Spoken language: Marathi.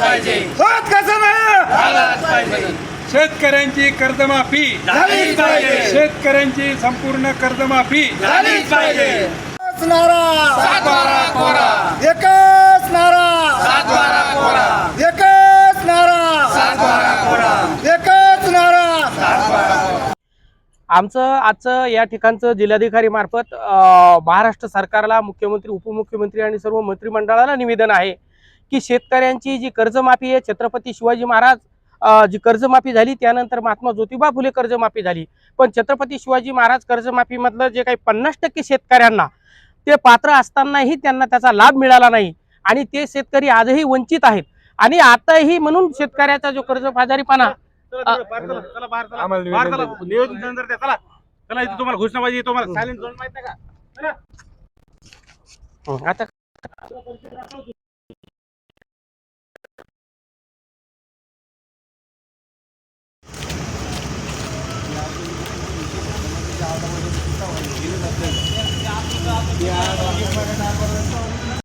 पाहिजे. होत कसं नाही झालाच पाहिजे. शेतकऱ्यांची कर्जमाफी. झालीच पाहिजे. शेतकऱ्यांची संपूर्ण कर्जमाफी. झालीच पाहिजे. एकच नारा. सातबारा कोरा एकच नारा. सातबारा कोरा एकच नारा. सातबारा कोरा एकच नारा. आमचं आजचं या ठिकाणचं जिल्हाधिकारी मार्फत महाराष्ट्र सरकारला मुख्यमंत्री उपमुख्यमंत्री आणि सर्व मंत्रिमंडळाला निवेदन आहे. की शेतकऱ्यांची जी कर्जमाफी आहे छत्रपती शिवाजी महाराज जी कर्जमाफी झाली त्यानंतर महात्मा ज्योतिबा फुले कर्जमाफी झाली. पण छत्रपती शिवाजी महाराज कर्जमाफीमधलं जे काही पन्नास टक्के शेतकऱ्यांना ते पात्र असतानाही त्यांना त्याचा लाभ मिळाला नाही. आणि ते शेतकरी आजही वंचित आहेत. आणि आताही म्हणून शेतकऱ्याचा जो कर्जबाजारीपणा तुम्हाला घोषणाबाजी तुम्हाला सायलेंट वातावरण